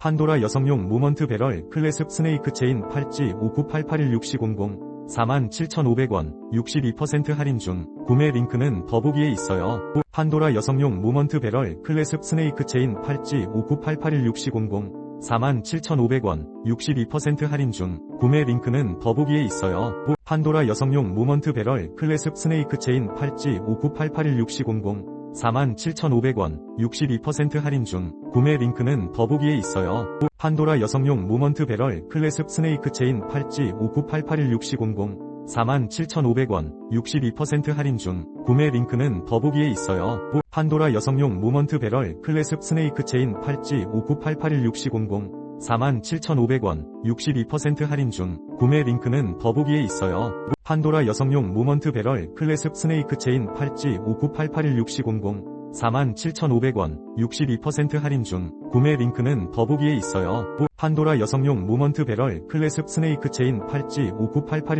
판도라 여성용 모먼트 배럴 클래습 스네이크 체인 8G 598816000 47,500원 62% 할인 중 구매 링크는 더보기에 있어요. 판도라 여성용 모먼트 배럴 클래습 스네이크 체인 8G 598816000 47,500원 62% 할인 중 구매 링크는 더보기에 있어요. 판도라 여성용 모먼트 배럴 클래습 스네이크 체인 8G 598816000 47,500원 62% 할인 중 구매 링크는 더보기에 있어요. 판도라 여성용 모먼트 배럴 클래습 스네이크 체인 8G 598816000 47,500원 62% 할인 중 구매 링크는 더보기에 있어요. 판도라 여성용 모먼트 배럴 클래습 스네이크 체인 8G 598816000 47,500원 62% 할인 중 구매 링크는 더보기에 있어요. 판도라 여성용 모먼트 배럴 클래습 스네이크 체인 8G 598816000 47,500원 62% 할인 중 구매 링크는 더보기에 있어요. 판도라 여성용 모먼트 배럴 클래습 스네이크 체인 8G 59881